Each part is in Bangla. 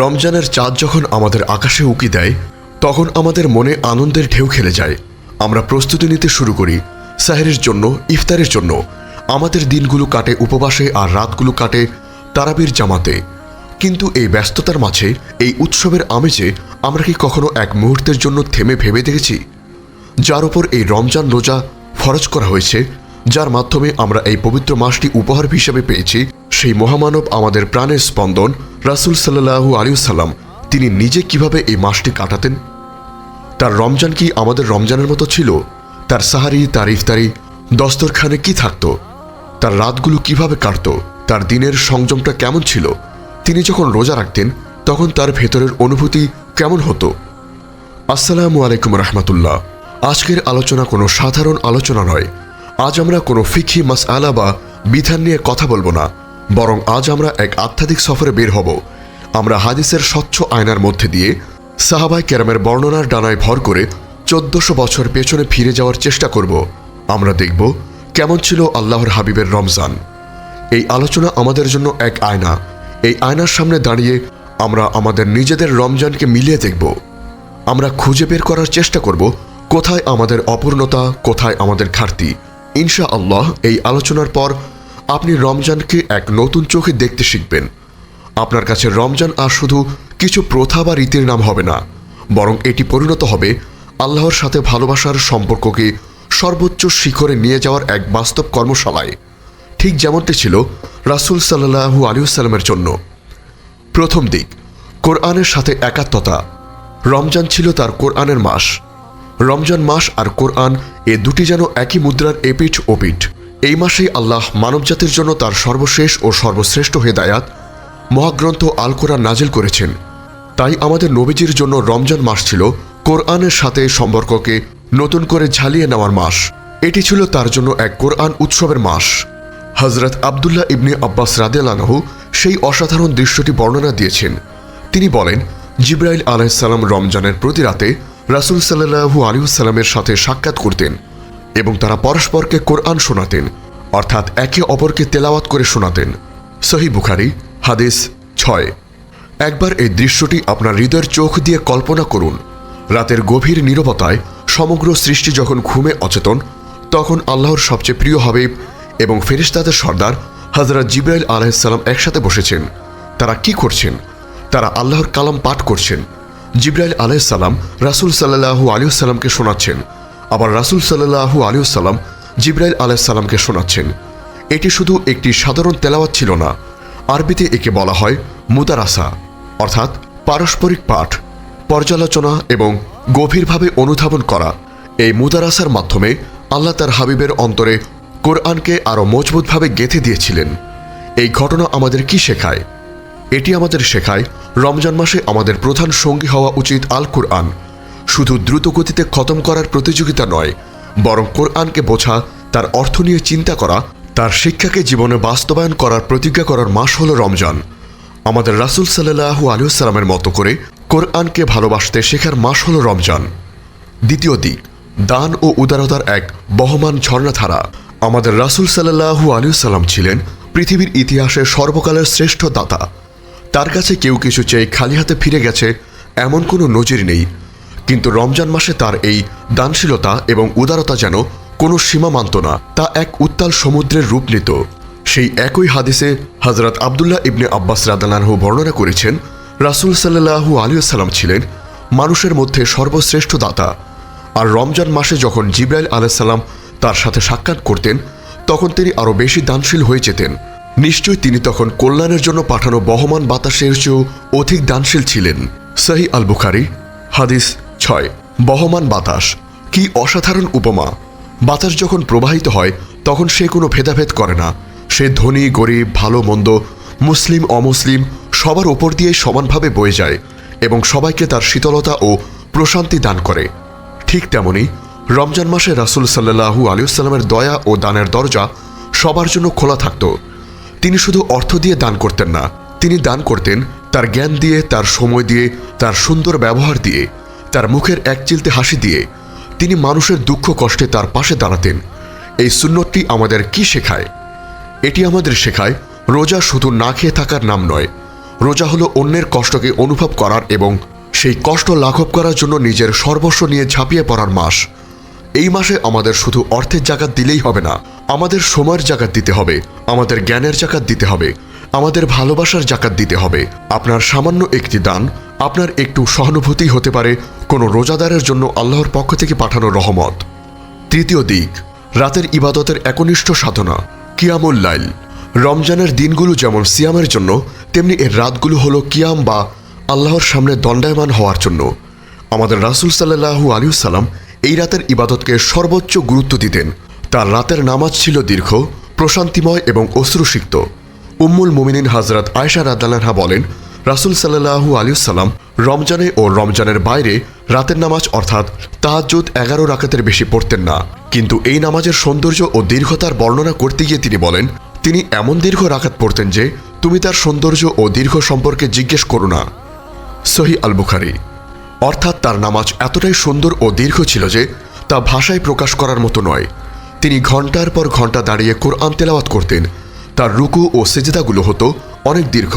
রমজানের চাঁদ যখন আমাদের আকাশে উকি দেয়, তখন আমাদের মনে আনন্দের ঢেউ খেলে যায়। আমরা প্রস্তুতি নিতে শুরু করি, সাহেরের জন্য, ইফতারের জন্য। আমাদের দিনগুলো কাটে উপবাসে আর রাতগুলো কাটে তারাবির জামাতে। কিন্তু এই ব্যস্ততার মাঝে, এই উৎসবের আমেজে আমরা কি কখনো এক মুহূর্তের জন্য থেমে ভেবে দেখেছি? যার ওপর এই রমজান রোজা ফরজ করা হয়েছে, যার মাধ্যমে আমরা এই পবিত্র মাসটি উপহার হিসেবে পেয়েছি, সেই মহামানব আমাদের প্রাণের স্পন্দন রাসুল সাল্লাহু আলিউসাল্লাম তিনি নিজে কীভাবে এই মাসটি কাটাতেন? তার রমজান কি আমাদের রমজানের মতো ছিল? তার সাহারি, তার ইফতারি, দস্তরখানে কি থাকতো? তার রাতগুলো কীভাবে কাটত? তার দিনের সংযমটা কেমন ছিল? তিনি যখন রোজা রাখতেন, তখন তার ভেতরের অনুভূতি কেমন হতো? আসসালামু আলাইকুম রহমতুল্লাহ। আজকের আলোচনা কোনো সাধারণ আলোচনা নয়। আজ আমরা কোনো ফিখি মাস আলা বা বিধান নিয়ে কথা বলব না। বরং আজ আমরা এক আধ্যাত্মিক সফরে বের হব। আমরা হাদিসের স্বচ্ছ আয়নার মধ্যে দিয়ে সাহাবাই ক্যারামের বর্ণনার ডানায় ভর করে চোদ্দশো বছর পেছনে ফিরে যাওয়ার চেষ্টা করব। আমরা দেখব কেমন ছিল আল্লাহর হাবিবের রমজান। এই আলোচনা আমাদের জন্য এক আয়না। এই আয়নার সামনে দাঁড়িয়ে আমরা আমাদের নিজেদের রমজানকে মিলিয়ে দেখব। আমরা খুঁজে বের করার চেষ্টা করব কোথায় আমাদের অপূর্ণতা, কোথায় আমাদের ঘাটতি। ইনশা আল্লাহ এই আলোচনার পর আপনি রমজানকে এক নতুন চোখে দেখতে শিখবেন। আপনার কাছে রমজান আর শুধু কিছু প্রথা বা রীতির নাম হবে না, বরং এটি পরিণত হবে আল্লাহর সাথে ভালোবাসার সম্পর্ককে সর্বোচ্চ শিখরে নিয়ে যাওয়ার এক বাস্তব কর্মশালায়। ঠিক যেমনটি ছিল রাসুল সাল্লাহু আলিউসাল্লামের জন্য। প্রথম দিক, কোরআনের সাথে একাত্মতা। রমজান ছিল তার কোরআনের মাস। রমজান মাস আর কোরআন এ দুটি যেন একই মুদ্রার এপিঠ ওপিঠ। এই মাসেই আল্লাহ মানবজাতির জন্য তার সর্বশেষ ও সর্বশ্রেষ্ঠ হেদায়াত মহাগ্রন্থ আল কোরআন নাজিল করেছেন। তাই আমাদের নবীজির জন্য রমজান মাস ছিল কোরআনের সাথে সম্পর্ককে নতুন করে ঝালিয়ে নেওয়ার মাস। এটি ছিল তার জন্য এক কোরআন উৎসবের মাস। হজরত আবদুল্লাহ ইবনে আব্বাস রাদেলানহু সেই অসাধারণ দৃশ্যটি বর্ণনা দিয়েছেন। তিনি বলেন, জিব্রাইল আলাইসাল্লাম রমজানের প্রতি রাতে রাসুল সাল্লাহু আলিউসাল্লামের সাথে সাক্ষাৎ করতেন। এবং তারা পরস্পরকে কোরআন শোনাতেন, অর্থাৎ একে অপরকে তেলাওয়াত করে শোনাতেন। সহি বুখারি, হাদিস ছয়। একবার এই দৃশ্যটি আপনার হৃদয়ের চোখ দিয়ে কল্পনা করুন। রাতের গভীর নীরবতায় সমগ্র সৃষ্টি যখন ঘুমে অচেতন, তখন আল্লাহর সবচেয়ে প্রিয় হাবিব এবং ফেরিস্তাদের সর্দার হজরত জিব্রাইল আলাইসাল্লাম একসাথে বসেছেন। তারা কি করছেন? তারা আল্লাহর কালাম পাঠ করছেন। জিব্রাইল আলাইসাল্লাম রাসুল সাল্লাহু আলিউসাল্লামকে শোনাচ্ছেন। আবার রাসুল সাল্লাহু আলিউসাল্লাম জিব্রাইল আলাইসাল্লামকে শোনাচ্ছেন। এটি শুধু একটি সাধারণ তেলাওয়াত ছিল না, আরবিতে একে বলা হয় মুদারাসা, অর্থাৎ পারস্পরিক পাঠ, পর্যালোচনা এবং গভীরভাবে অনুধাবন করা। এই মুদারাসার মাধ্যমে আল্লাহ তার হাবিবের অন্তরে কোরআনকে আরও মজবুতভাবে গেঁথে দিয়েছিলেন। এই ঘটনা আমাদের কি শেখায়? এটি আমাদের শেখায়, রমজান মাসে আমাদের প্রধান সঙ্গী হওয়া উচিত আল কোরআন শুধু দ্রুত গতিতে খতম করার প্রতিযোগিতা নয়, বরং কোরআনকে বোঝা, তার অর্থ নিয়ে চিন্তা করা, তার শিক্ষাকে জীবনে বাস্তবায়ন করার প্রতিজ্ঞা করার মাস হল রমজান। আমাদের রাসুল সাল্লাহু আলিউসালামের মতো করে কোরআনকে ভালোবাসতে শেখার মাস হল রমজান। দ্বিতীয় দিক, দান ও উদারতার এক বহমান ঝর্ণাধারা। আমাদের রাসুল সাল্লাহু আলিউসাল্লাম ছিলেন পৃথিবীর ইতিহাসে সর্বকালের শ্রেষ্ঠ দাতা। তার কাছে কেউ কিছু চেয়ে খালি হাতে ফিরে গেছে, এমন কোনো নজির নেই। কিন্তু রমজান মাসে তার এই দানশীলতা এবং উদারতা যেন কোনো সীমা মানত না, তা এক উত্তাল সমুদ্রের রূপ নিত। সেই একই হাদিসে হজরত আবদুল্লাহ ইবনে আব্বাস রাদালানহু বর্ণনা করেছেন, রাসুল সাল্লাহু আলিয়াল্লাম ছিলেন মানুষের মধ্যে সর্বশ্রেষ্ঠ দাতা। আর রমজান মাসে যখন জিব্রাইল আলাইসাল্লাম তার সাথে সাক্ষাৎ করতেন, তখন তিনি আরও বেশি দানশীল হয়ে যেতেন। নিশ্চয়ই তিনি তখন কল্যাণের জন্য পাঠানো বহমান বাতাসের চেয়েও অধিক দানশীল ছিলেন। সহি আল বুখারি, হাদিস ছয়, বহমান বাতাস, কি অসাধারণ উপমা। বাতাস যখন প্রবাহিত হয়, তখন সে কোনো ভেদাভেদ করে না। সে ধনী, গরিব, ভালো, মন্দ, মুসলিম, অমুসলিম, সবার ওপর দিয়ে সমানভাবে বয়ে যায় এবং সবাইকে তার শীতলতা ও প্রশান্তি দান করে। ঠিক তেমনি, রমজান মাসে রাসুল সাল্লাহু আলিউসাল্লামের দয়া ও দানের দরজা সবার জন্য খোলা থাকত। তিনি শুধু অর্থ দিয়ে দান করতেন না, তিনি দান করতেন তার জ্ঞান দিয়ে, তার সময় দিয়ে, তার সুন্দর ব্যবহার দিয়ে। তার মুখের এক চিলতে হাসি দিয়ে তিনি মানুষের দুঃখ কষ্টে তার পাশে দাঁড়াতেন। এই সুন্নতটি আমাদের কি শেখায়? এটি আমাদের শেখায়, রোজা শুধু না খেয়ে থাকার নাম নয়। রোজা হলো অন্যের কষ্টকে অনুভব করার এবং সেই কষ্ট লাঘব করার জন্য নিজের সর্বস্ব নিয়ে ঝাঁপিয়ে পড়ার মাস। এই মাসে আমাদের শুধু অর্থের জাকাত দিলেই হবে না, আমাদের সময়ের জাকাত দিতে হবে, আমাদের জ্ঞানের জাকাত দিতে হবে, আমাদের ভালোবাসার জাকাত দিতে হবে। আপনার সামান্য একটি দান আপনার একটু সহানুভূতি হতে পারে কোনো রোজাদারের জন্য আল্লাহর পক্ষ থেকে পাঠানো রহমত। তৃতীয় দিক, রাতের ইবাদতের একনিষ্ঠ সাধনা, কিয়ামুল লাইল। রমজানের দিনগুলো যেমন সিয়ামের জন্য, তেমনি এর রাতগুলো হলো কিয়াম বা আল্লাহর সামনে দণ্ডায়মান হওয়ার জন্য। আমাদের রাসুল সাল্লাহু আলিউসাল্লাম এই রাতের ইবাদতকে সর্বোচ্চ গুরুত্ব দিতেন। তার রাতের নামাজ ছিল দীর্ঘ, প্রশান্তিময় এবং অশ্রুসিক্ত। উম্মুল মুমিনিন হজরত আয়সা রাদ্দালানহা বলেন রাসুল সাল্লাহু আলিউসাল্লাম রমজানে ও রমজানের বাইরে রাতের নামাজ অর্থাৎ তাহাজ্জুদ এগারো রাকাতের বেশি পড়তেন না। কিন্তু এই নামাজের সৌন্দর্য ও দীর্ঘতার বর্ণনা করতে গিয়ে তিনি বলেন, তিনি এমন দীর্ঘ রাকাত পড়তেন যে তুমি তার সৌন্দর্য ও দীর্ঘ সম্পর্কে জিজ্ঞেস করো না। সহি আল বুখারি অর্থাৎ তার নামাজ এতটাই সুন্দর ও দীর্ঘ ছিল যে তা ভাষায় প্রকাশ করার মতো নয়। তিনি ঘণ্টার পর ঘণ্টা দাঁড়িয়ে কোরআন তেলাওয়াত করতেন। তার রুকু ও সিজিদাগুলো হতো অনেক দীর্ঘ।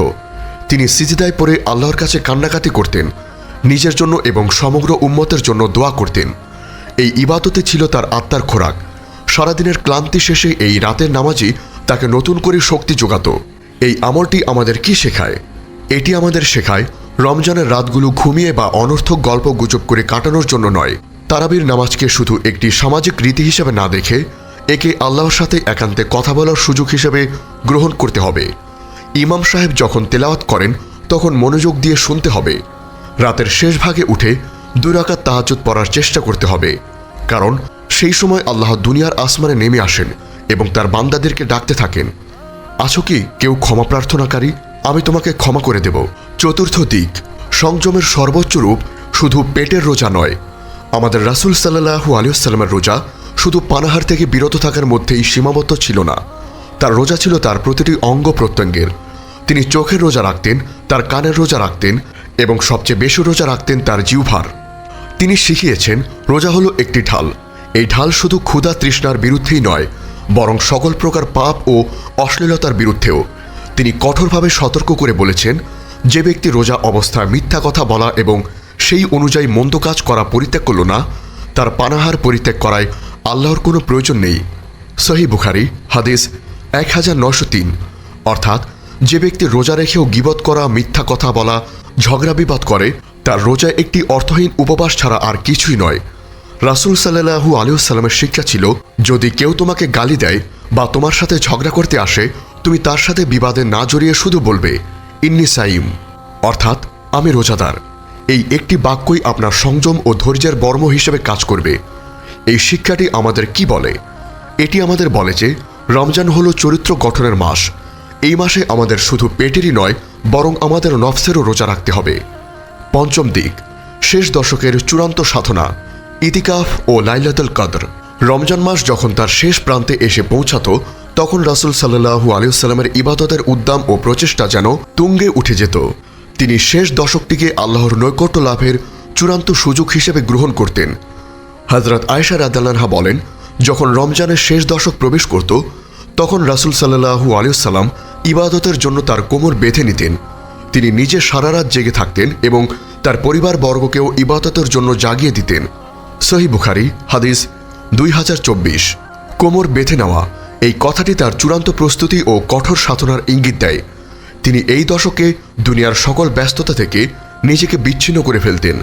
তিনি সিজিদায় পরে আল্লাহর কাছে কান্নাকাটি করতেন, নিজের জন্য এবং সমগ্র উম্মতের জন্য দোয়া করতেন। এই ইবাদতে ছিল তার আত্মার খোরাক। সারাদিনের ক্লান্তি শেষে এই রাতের নামাজই তাকে নতুন করে শক্তি যোগাত। এই আমলটি আমাদের কি শেখায়? এটি আমাদের শেখায়, রমজানের রাতগুলো ঘুমিয়ে বা অনর্থক গল্প গুজব করে কাটানোর জন্য নয়। তারাবির নামাজকে শুধু একটি সামাজিক রীতি হিসেবে না দেখে, একে আল্লাহর সাথে একান্তে কথা বলার সুযোগ হিসেবে গ্রহণ করতে হবে। ইমাম সাহেব যখন তেলাওয়াত করেন, তখন মনোযোগ দিয়ে শুনতে হবে। রাতের শেষ ভাগে উঠে দুরাকাত তাহাজুদ পড়ার চেষ্টা করতে হবে। কারণ সেই সময় আল্লাহ দুনিয়ার আসমানে নেমে আসেন এবং তার বান্দাদেরকে ডাকতে থাকেন। আছো কি কেউ ক্ষমা প্রার্থনাকারী? আমি তোমাকে ক্ষমা করে দেব। চতুর্থ দিক, সংযমের সর্বোচ্চ রূপ শুধু পেটের রোজা নয়। আমাদের রাসুল সাল্লাহু আলিয়াল্লামের রোজা শুধু পানাহার থেকে বিরত থাকার মধ্যেই সীমাবদ্ধ ছিল না। তার রোজা ছিল তার প্রতিটি অঙ্গ প্রত্যঙ্গের। তিনি চোখের রোজা রাখতেন, তার কানের রোজা রাখতেন এবং সবচেয়ে বেশি রোজা রাখতেন তার জিউভার তিনি শিখিয়েছেন, রোজা হলো একটি ঢাল। এই ঢাল শুধু ক্ষুধা তৃষ্ণার বিরুদ্ধেই নয়, বরং সকল প্রকার পাপ ও অশ্লীলতার বিরুদ্ধেও। তিনি কঠোরভাবে সতর্ক করে বলেছেন, যে ব্যক্তি রোজা অবস্থায় মিথ্যা কথা বলা এবং সেই অনুযায়ী মন্দ কাজ করা পরিত্যাগ করল না, তার পানাহার পরিত্যাগ করায় আল্লাহর কোনো প্রয়োজন নেই। সহি বুখারি, হাদিস এক হাজার নশো তিন। অর্থাৎ যে ব্যক্তি রোজা রেখেও গিবত করা, মিথ্যা কথা বলা, ঝগড়া বিবাদ করে, তার রোজা একটি অর্থহীন উপবাস ছাড়া আর কিছুই নয়। রাসুল সাল্লাহু আলিউসাল্লামের শিক্ষা ছিল, যদি কেউ তোমাকে গালি দেয় বা তোমার সাথে ঝগড়া করতে আসে, তুমি তার সাথে বিবাদে না জড়িয়ে শুধু বলবে, ইন্নি সাইম অর্থাৎ, আমি রোজাদার এই একটি বাক্যই আপনার সংযম ও ধৈর্যের বর্ম হিসেবে কাজ করবে। এই শিক্ষাটি আমাদের কি বলে? এটি আমাদের বলে যে, রমজান হলো চরিত্র গঠনের মাস। এই মাসে আমাদের শুধু পেটেরই নয়, বরং আমাদের নফসেরও রোজা রাখতে হবে। পঞ্চম দিক, শেষ দশকের চূড়ান্ত সাধনা, ইতিকাফ ও লাইলাতুল কদর। রমজান মাস যখন তার শেষ প্রান্তে এসে পৌঁছাতো, তখন রাসুল সাল্লাহু আলিয়াল্লামের ইবাদতের উদ্দাম ও প্রচেষ্টা যেন তুঙ্গে উঠে যেত। তিনি শেষ দশকটিকে আল্লাহর নৈকট্য লাভের চূড়ান্ত সুযোগ হিসেবে গ্রহণ করতেন। হজরত আয়সা রাদাল্লাহা বলেন, যখন রমজানের শেষ দশক প্রবেশ করত, তখন রাসুল সাল্লাহু আলিয়াল্লাম ইবাদতের জন্য তার কোমর বেঁধে নিতেন। তিনি নিজে সারা রাত জেগে থাকতেন এবং তার পরিবার বর্গকেও ইবাদতের জন্য জাগিয়ে দিতেন। সহি বুখারি, হাদিস দুই হাজার চব্বিশ। কোমর বেঁধে নেওয়া, এই কথাটি তার চূড়ান্ত প্রস্তুতি ও কঠোর সাধনার ইঙ্গিত দেয়। তিনি এই দশকে দুনিয়ার সকল ব্যস্ততা থেকে নিজেকে বিচ্ছিন্ন করে ফেলতেন।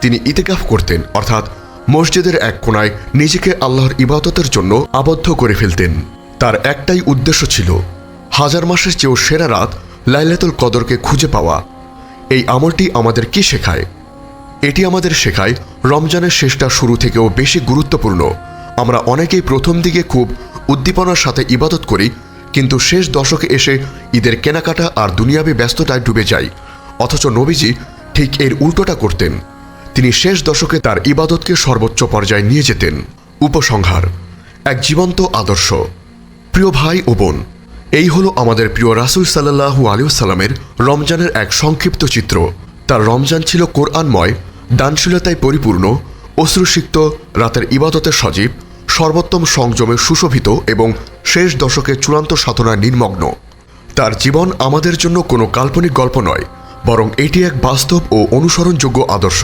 তিনি ইতেকাফ করতেন, অর্থাৎ মসজিদের এক কোনায় নিজেকে আল্লাহর ইবাদতের জন্য আবদ্ধ করে ফেলতেন। তার একটাই উদ্দেশ্য ছিল হাজার মাসের চেয়েও সেরা রাত লাইলাতুল কদরকে খুঁজে পাওয়া। এই আমলটি আমাদের কি শেখায়? এটি আমাদের শেখায় রমজানের শেষটা শুরু থেকেও বেশি গুরুত্বপূর্ণ। আমরা অনেকেই প্রথম দিকে খুব উদ্দীপনার সাথে ইবাদত করি, কিন্তু শেষ দশকে এসে ঈদের কেনাকাটা আর দুনিয়াবি ব্যস্ততায় ডুবে যাই। অথচ নবীজি ঠিক এর উল্টোটা করতেন। তিনি শেষ দশকে তার ইবাদতকে সর্বোচ্চ পর্যায়ে নিয়ে যেতেন। উপসংহার, এক জীবন্ত আদর্শ। প্রিয় ভাই ও বোন এই হলো আমাদের প্রিয় রাসুল সাল্লাহু আলিউসাল্লামের রমজানের এক সংক্ষিপ্ত চিত্র। তার রমজান ছিল কোরআনময়, দানশীলতায় পরিপূর্ণ, অশ্রুসিক্ত, রাতের ইবাদতের সজীব, সর্বোত্তম সংযমে সুশোভিত এবং শেষ দশকে চূড়ান্ত সাধনায় নির্মগ্ন। তার জীবন আমাদের জন্য কোনো কাল্পনিক গল্প নয়, বরং এটি এক বাস্তব ও অনুসরণযোগ্য আদর্শ।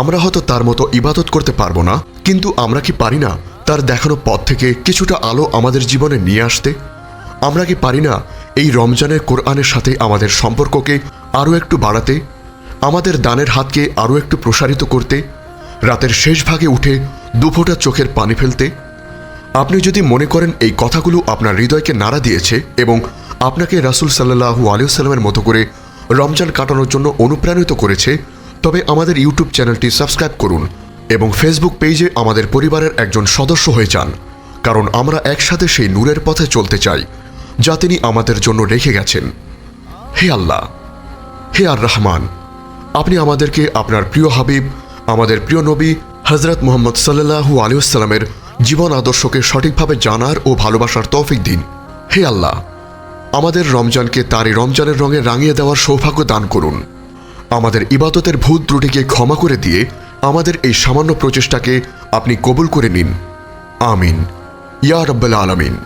আমরা হয়তো তার মতো ইবাদত করতে পারব না, কিন্তু আমরা কি পারি না তার দেখানো পথ থেকে কিছুটা আলো আমাদের জীবনে নিয়ে আসতে? আমরা কি পারি না এই রমজানের কোরআনের সাথে আমাদের সম্পর্ককে আরও একটু বাড়াতে, আমাদের দানের হাতকে আরও একটু প্রসারিত করতে, রাতের শেষ ভাগে উঠে দুফোঁটা চোখের পানি ফেলতে? আপনি যদি মনে করেন এই কথাগুলো আপনার হৃদয়কে নাড়া দিয়েছে এবং আপনাকে রাসুল সাল্লাহু আলিয়াল্লামের মতো করে রমজান কাটানোর জন্য অনুপ্রাণিত করেছে, তবে আমাদের ইউটিউব চ্যানেলটি সাবস্ক্রাইব করুন এবং ফেসবুক পেজে আমাদের পরিবারের একজন সদস্য হয়ে যান, কারণ আমরা একসাথে সেই নূরের পথে চলতে চাই। যা তিনি আমাদের জন্য রেখে গেছেন। হে আল্লাহ, হে আর রহমান, আপনি আমাদেরকে আপনার প্রিয় হাবিব, আমাদের প্রিয় নবী হজরত মোহাম্মদ সাল্লাহু আলিউসালামের জীবন আদর্শকে সঠিকভাবে জানার ও ভালোবাসার তৌফিক দিন। হে আল্লাহ, আমাদের রমজানকে তারই রমজানের রঙে রাঙিয়ে দেওয়ার সৌভাগ্য দান করুন। আমাদের ইবাদতের ভূত ত্রুটিকে ক্ষমা করে দিয়ে আমাদের এই সামান্য প্রচেষ্টাকে আপনি কবুল করে নিন। আমিন। ইয়া রব্বাল আলমিন।